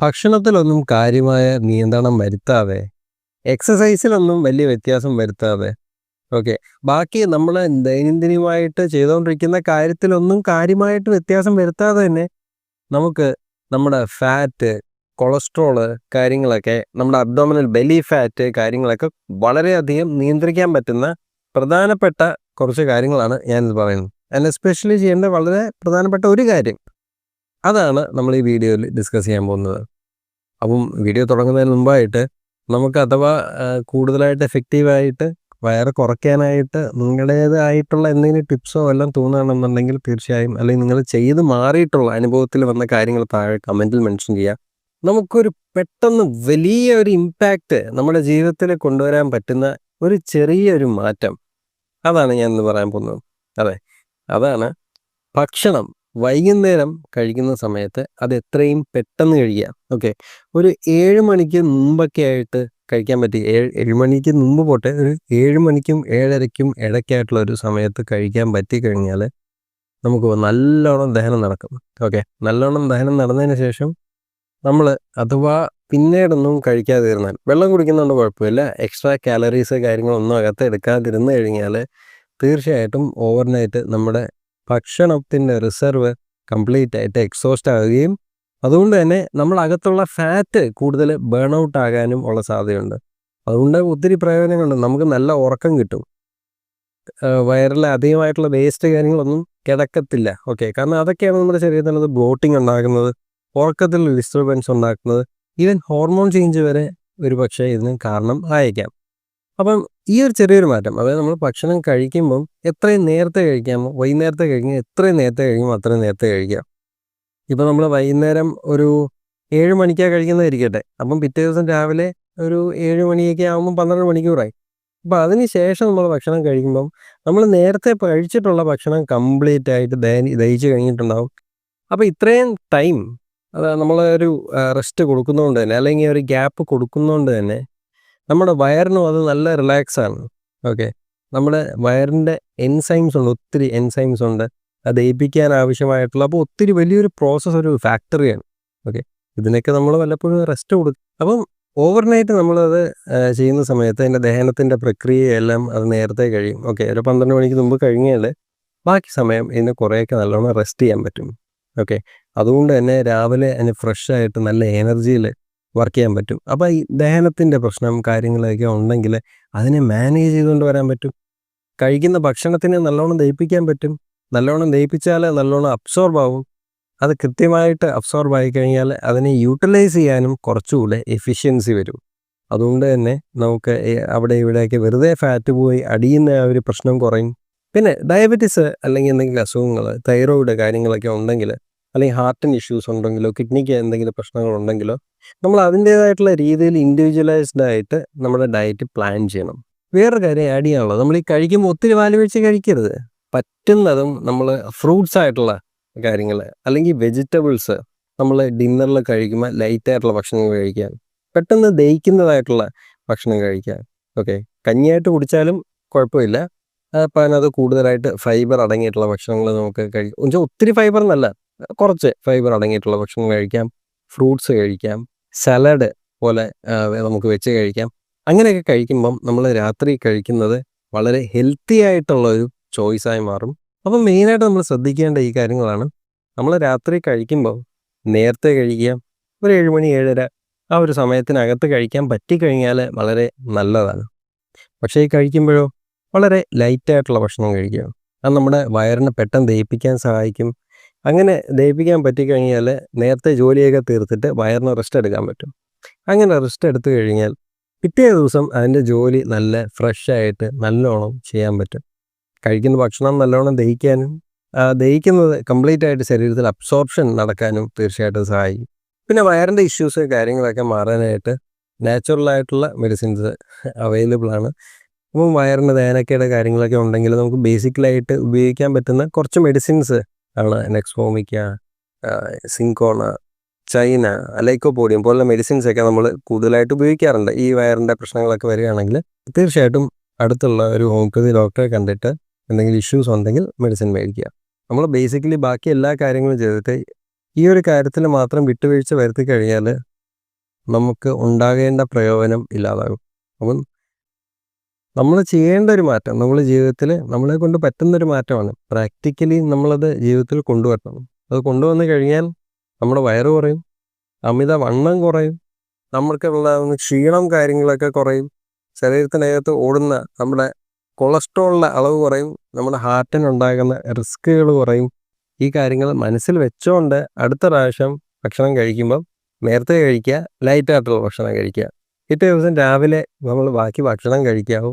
ഭക്ഷണത്തിലൊന്നും കാര്യമായ നിയന്ത്രണം വരുത്താതെ എക്സസൈസിലൊന്നും വലിയ വ്യത്യാസം വരുത്താതെ ഓക്കെ ബാക്കി നമ്മൾ ദൈനംദിനമായിട്ട് ചെയ്തുകൊണ്ടിരിക്കുന്ന കാര്യത്തിലൊന്നും കാര്യമായിട്ട് വ്യത്യാസം വരുത്താതെ തന്നെ നമുക്ക് നമ്മുടെ ഫാറ്റ് കൊളസ്ട്രോൾ കാര്യങ്ങളൊക്കെ നമ്മുടെ അബ്ഡോമിനൽ ബെലി ഫാറ്റ് കാര്യങ്ങളൊക്കെ വളരെയധികം നിയന്ത്രിക്കാൻ പറ്റുന്ന പ്രധാനപ്പെട്ട കുറച്ച് കാര്യങ്ങളാണ് ഞാനിത് പറയുന്നത്. ആൻഡ് എസ്പെഷ്യലി ചെയ്യേണ്ട വളരെ പ്രധാനപ്പെട്ട ഒരു കാര്യം അതാണ് നമ്മൾ ഈ വീഡിയോയിൽ ഡിസ്കസ് ചെയ്യാൻ പോകുന്നത്. അപ്പം വീഡിയോ തുടങ്ങുന്നതിന് മുമ്പായിട്ട് നമുക്ക് അഥവാ കൂടുതലായിട്ട് എഫക്റ്റീവായിട്ട് വയറ് കുറയ്ക്കാനായിട്ട് നിങ്ങളുടേതായിട്ടുള്ള എന്തെങ്കിലും ടിപ്സോ എല്ലാം തോന്നുകയാണെന്നുണ്ടെങ്കിൽ തീർച്ചയായും അല്ലെങ്കിൽ നിങ്ങൾ ചെയ്ത് മാറിയിട്ടുള്ള അനുഭവത്തിൽ വന്ന കാര്യങ്ങൾ താഴെ കമന്റിൽ മെൻഷൻ ചെയ്യാം. നമുക്കൊരു പെട്ടെന്ന് വലിയ ഒരു ഇമ്പാക്റ്റ് നമ്മുടെ ജീവിതത്തിൽ കൊണ്ടുവരാൻ പറ്റുന്ന ഒരു ചെറിയൊരു മാറ്റം. അതാണ് ഞാൻ ഇന്ന് പറയാൻ പോകുന്നത്. അതെ അതാണ് ഭക്ഷണം. വൈകുന്നേരം കഴിക്കുന്ന സമയത്ത് അത് എത്രയും പെട്ടെന്ന് കഴിക്കുക. ഓക്കെ. ഒരു ഏഴ് മണിക്ക് മുമ്പൊക്കെ ആയിട്ട് കഴിക്കാൻ പറ്റി ഏഴ് ഏഴ് മണിക്ക് മുമ്പ് പോട്ടെ ഒരു ഏഴ് മണിക്കും ഏഴരയ്ക്കും ഇടയ്ക്കായിട്ടുള്ള ഒരു സമയത്ത് കഴിക്കാൻ പറ്റി കഴിഞ്ഞാൽ നമുക്ക് നല്ലോണം ദഹനം നടക്കും. ഓക്കെ. നല്ലോണം ദഹനം നടന്നതിന് ശേഷം നമ്മൾ അഥവാ പിന്നീടൊന്നും കഴിക്കാതിരുന്നാൽ വെള്ളം കുടിക്കുന്നതുകൊണ്ട് കുഴപ്പമില്ല. എക്സ്ട്രാ കാലറീസ് കാര്യങ്ങളൊന്നും അകത്ത് എടുക്കാതിരുന്ന് കഴിഞ്ഞാൽ തീർച്ചയായിട്ടും ഓവർനൈറ്റ് നമ്മുടെ ഭക്ഷണത്തിന്റെ റിസർവ് കംപ്ലീറ്റ് ആയിട്ട് എക്സോസ്റ്റ് ആകുകയും അതുകൊണ്ട് തന്നെ നമ്മളകത്തുള്ള ഫാറ്റ് കൂടുതൽ ബേൺ ഔട്ട് ആകാനും ഉള്ള സാധ്യതയുണ്ട്. അതുകൊണ്ട് ഒത്തിരി പ്രയോജനങ്ങളുണ്ട്. നമുക്ക് നല്ല ഉറക്കം കിട്ടും. വയറിലെ അധികമായിട്ടുള്ള വേസ്റ്റ് കാര്യങ്ങളൊന്നും കിടക്കത്തില്ല. ഓക്കെ കാരണം അതൊക്കെയാണ് നമ്മുടെ ശരീരത്തിനത് ബ്ലോട്ടിങ് ഉണ്ടാക്കുന്നത് ഉറക്കത്തിൽ ഡിസ്റ്റർബൻസ് ഉണ്ടാക്കുന്നത്. ഈവൻ ഹോർമോൺ ചേഞ്ച് വരെ ഒരു പക്ഷേ ഇതിന് കാരണം ആയേക്കാം. അപ്പം ഈ ഒരു ചെറിയൊരു മാറ്റം അതായത് നമ്മൾ ഭക്ഷണം കഴിക്കുമ്പം എത്രയും നേരത്തെ കഴിക്കാമോ വൈകുന്നേരത്തെ കഴിക്കുമ്പോൾ എത്രയും നേരത്തെ കഴിക്കുമ്പോൾ അത്രയും നേരത്തെ കഴിക്കാം ഇപ്പം നമ്മൾ വൈകുന്നേരം ഒരു ഏഴ് മണിക്കാണ് കഴിക്കുന്നതായിരിക്കട്ടെ അപ്പം പിറ്റേ ദിവസം രാവിലെ ഒരു ഏഴ് മണിയൊക്കെ ആകുമ്പോൾ പന്ത്രണ്ട് മണിക്കൂറായി. അപ്പം അതിന് ശേഷം നമ്മൾ ഭക്ഷണം കഴിക്കുമ്പം നമ്മൾ നേരത്തെ കഴിച്ചിട്ടുള്ള ഭക്ഷണം കംപ്ലീറ്റ് ആയിട്ട് ദഹനി ദഹിച്ച് കഴിഞ്ഞിട്ടുണ്ടാവും. അപ്പോൾ ഇത്രയും ടൈം അത് നമ്മൾ ഒരു റെസ്റ്റ് കൊടുക്കുന്നതുകൊണ്ട് തന്നെ അല്ലെങ്കിൽ ഒരു ഗ്യാപ്പ് കൊടുക്കുന്നതുകൊണ്ട് തന്നെ നമ്മുടെ വയറിനും അത് നല്ല റിലാക്സ് ആണ്. ഓക്കെ നമ്മുടെ വയറിന്റെ എൻസൈംസ് ഉണ്ട് ഒത്തിരി എൻസൈംസ് ഉണ്ട്. അത് ഏൽപ്പിക്കാൻ ആവശ്യമായിട്ടുള്ള അപ്പോൾ ഒത്തിരി വലിയൊരു പ്രോസസ്സ് ഒരു ഫാക്ടറിയാണ് ഓക്കെ ഇതിനൊക്കെ നമ്മൾ വല്ലപ്പോഴും റെസ്റ്റ് കൊടുക്കും അപ്പം ഓവർനൈറ്റ് നമ്മളത് ചെയ്യുന്ന സമയത്ത് അതിന്റെ ദഹനത്തിന്റെ പ്രക്രിയയെല്ലാം അത് നേരത്തെ കഴിയും. ഓക്കെ ഒരു പന്ത്രണ്ട് മണിക്ക് മുമ്പ് കഴിഞ്ഞാൽ ബാക്കി സമയം ഇതിന് കുറേയൊക്കെ നല്ലോണം റെസ്റ്റ് ചെയ്യാൻ പറ്റും. ഓക്കെ അതുകൊണ്ട് തന്നെ രാവിലെ അതിന് ഫ്രഷ് ആയിട്ട് നല്ല എനർജിയിൽ വർക്ക് ചെയ്യാൻ പറ്റും. അപ്പോൾ ഈ ദഹനത്തിന്റെ പ്രശ്നം കാര്യങ്ങളൊക്കെ ഉണ്ടെങ്കിൽ അതിനെ മാനേജ് ചെയ്തുകൊണ്ട് വരാൻ പറ്റും. കഴിക്കുന്ന ഭക്ഷണത്തിനെ നല്ലോണം ദഹിപ്പിക്കാൻ പറ്റും. നല്ലോണം ദഹിപ്പിച്ചാൽ നല്ലോണം അബ്സോർബ് ആവും. അത് കൃത്യമായിട്ട് അബ്സോർബ് ആയി കഴിഞ്ഞാൽ അതിനെ യൂട്ടിലൈസ് ചെയ്യാനും കുറച്ചുകൂടെ എഫിഷ്യൻസി വരും. അതുകൊണ്ട് തന്നെ നമുക്ക് അവിടെ ഇവിടെയൊക്കെ വെറുതെ ഫാറ്റ് പോയി അടിയുന്ന ആ ഒരു പ്രശ്നം കുറയും. പിന്നെ ഡയബറ്റിസ് അല്ലെങ്കിൽ എന്തെങ്കിലും അസുഖങ്ങൾ തൈറോയിഡ് കാര്യങ്ങളൊക്കെ ഉണ്ടെങ്കിൽ അല്ലെങ്കിൽ ഹാർട്ടിന് ഇഷ്യൂസ് ഉണ്ടെങ്കിലോ കിഡ്നിക്ക് എന്തെങ്കിലും പ്രശ്നങ്ങളുണ്ടെങ്കിലോ നമ്മൾ അതിന്റേതായിട്ടുള്ള രീതിയിൽ ഇൻഡിവിജ്വലൈസ്ഡ് ആയിട്ട് നമ്മുടെ ഡയറ്റ് പ്ലാൻ ചെയ്യണം. വേറൊരു കാര്യം ആഡ് ചെയ്യാനുള്ളത് നമ്മൾ ഈ കഴിക്കുമ്പോൾ ഒത്തിരി വാൽ വെച്ച് കഴിക്കരുത്. പറ്റുന്നതും നമ്മൾ ഫ്രൂട്ട്സ് ആയിട്ടുള്ള കാര്യങ്ങൾ അല്ലെങ്കിൽ വെജിറ്റബിൾസ് നമ്മൾ ഡിന്നറിൽ കഴിക്കുമ്പോൾ ലൈറ്റ് ആയിട്ടുള്ള ഭക്ഷണം കഴിക്കാൻ പെട്ടെന്ന് ദഹിക്കുന്നതായിട്ടുള്ള ഭക്ഷണം കഴിക്കാൻ ഓക്കെ കഞ്ഞിയായിട്ട് കുടിച്ചാലും കുഴപ്പമില്ല. അപ്പം അതിനകത്ത് കൂടുതലായിട്ട് ഫൈബർ അടങ്ങിയിട്ടുള്ള ഭക്ഷണങ്ങൾ നമുക്ക് കഴിക്കാം ഒത്തിരി ഫൈബർ എന്നല്ല കുറച്ച് ഫൈബർ അടങ്ങിയിട്ടുള്ള ഭക്ഷണം കഴിക്കാം. ഫ്രൂട്ട്സ് കഴിക്കാം. സലാഡ് പോലെ നമുക്ക് വെച്ച് കഴിക്കാം. അങ്ങനെയൊക്കെ കഴിക്കുമ്പം നമ്മൾ രാത്രി കഴിക്കുന്നത് വളരെ ഹെൽത്തി ആയിട്ടുള്ള ഒരു ചോയ്സായി മാറും. അപ്പം മെയിനായിട്ട് നമ്മൾ ശ്രദ്ധിക്കേണ്ട ഈ കാര്യങ്ങളാണ്. നമ്മൾ രാത്രി കഴിക്കുമ്പോൾ നേരത്തെ കഴിക്കുക ഒരു ഏഴുമണി ഏഴര ആ ഒരു സമയത്തിനകത്ത് കഴിക്കാൻ പറ്റിക്കഴിഞ്ഞാൽ വളരെ നല്ലതാണ്. പക്ഷേ ഈ കഴിക്കുമ്പോഴോ വളരെ ലൈറ്റായിട്ടുള്ള ഭക്ഷണം കഴിക്കുക. അത് നമ്മുടെ വയറിനെ പെട്ടെന്ന് ദഹിപ്പിക്കാൻ സഹായിക്കും. അങ്ങനെ ദഹിപ്പിക്കാൻ പറ്റിക്കഴിഞ്ഞാൽ നേരത്തെ ജോലിയൊക്കെ തീർത്തിട്ട് വയറിന് റെസ്റ്റ് എടുക്കാൻ പറ്റും. അങ്ങനെ റെസ്റ്റ് എടുത്തു കഴിഞ്ഞാൽ പിറ്റേ ദിവസം അതിന്റെ ജോലി നല്ല ഫ്രഷ് ആയിട്ട് നല്ലോണം ചെയ്യാൻ പറ്റും. കഴിക്കുന്ന ഭക്ഷണം നല്ലോണം ദഹിക്കാനും ദഹിക്കുന്നത് കംപ്ലീറ്റ് ആയിട്ട് ശരീരത്തിൽ അബ്സോർപ്ഷൻ നടക്കാനും തീർച്ചയായിട്ടും സഹായിക്കും. പിന്നെ വയറിന്റെ ഇഷ്യൂസ് കാര്യങ്ങളൊക്കെ മാറാനായിട്ട് നാച്ചുറലായിട്ടുള്ള മെഡിസിൻസ് അവൈലബിൾ ആണ്. അപ്പം വയറിന് വേനക്കേട് കാര്യങ്ങളൊക്കെ ഉണ്ടെങ്കിൽ നമുക്ക് ബേസിക്കലായിട്ട് ഉപയോഗിക്കാൻ പറ്റുന്ന കുറച്ച് മെഡിസിൻസ് ആണ് നെക്സ്മോമിക്ക സിങ്കോണ ചൈന അലൈക്കോപോഡിയം പോലുള്ള മെഡിസിൻസ് ഒക്കെ നമ്മൾ കൂടുതലായിട്ട് ഉപയോഗിക്കാറുണ്ട്. ഈ വയറിന്റെ പ്രശ്നങ്ങളൊക്കെ വരികയാണെങ്കിൽ തീർച്ചയായിട്ടും അടുത്തുള്ള ഒരു ഹോമിയോപ്പതി ഡോക്ടറെ കണ്ടിട്ട് എന്തെങ്കിലും ഇഷ്യൂസ് ഉണ്ടെങ്കിൽ മെഡിസിൻ മേടിക്കുക. നമ്മൾ ബേസിക്കലി ബാക്കി എല്ലാ കാര്യങ്ങളും ചെയ്തിട്ട് ഈ ഒരു കാര്യത്തിൽ മാത്രം വിട്ടുവീഴ്ച വരുത്തി കഴിഞ്ഞാൽ നമുക്ക് ഉണ്ടാകേണ്ട പ്രയോജനം ഇല്ലാതാകും. അപ്പം നമ്മൾ ചെയ്യേണ്ട ഒരു മാറ്റം നമ്മൾ ജീവിതത്തിൽ നമ്മളെ കൊണ്ട് പറ്റുന്നൊരു മാറ്റമാണ്. പ്രാക്ടിക്കലി നമ്മളത് ജീവിതത്തിൽ കൊണ്ടുവരണം. അത് കൊണ്ടുവന്നു കഴിഞ്ഞാൽ നമ്മുടെ വയറ് കുറയും അമിത വണ്ണം കുറയും നമ്മൾക്ക് നമ്മൾക്കുള്ള ക്ഷീണം കാര്യങ്ങളൊക്കെ കുറയും ശരീരത്തിനകത്ത് ഓടുന്ന നമ്മുടെ കൊളസ്ട്രോളിന്റെ അളവ് കുറയും നമ്മുടെ ഹാർട്ടിനുണ്ടാകുന്ന റിസ്ക്കുകൾ കുറയും. ഈ കാര്യങ്ങൾ മനസ്സിൽ വെച്ചുകൊണ്ട് അടുത്ത പ്രാവശ്യം ഭക്ഷണം കഴിക്കുമ്പം നേരത്തെ കഴിക്കുക ലൈറ്റായിട്ടുള്ള ഭക്ഷണം കഴിക്കുക. പിറ്റേ ദിവസം രാവിലെ നമ്മൾ ബാക്കി ഭക്ഷണം കഴിക്കാവൂ.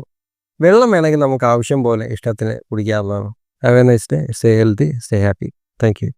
വെള്ളം വേണമെങ്കിൽ നമുക്ക് ആവശ്യം പോലെ ഇഷ്ടത്തിന് കുടിക്കാവുന്നതാണ്. Have a nice day stay healthy stay happy thank you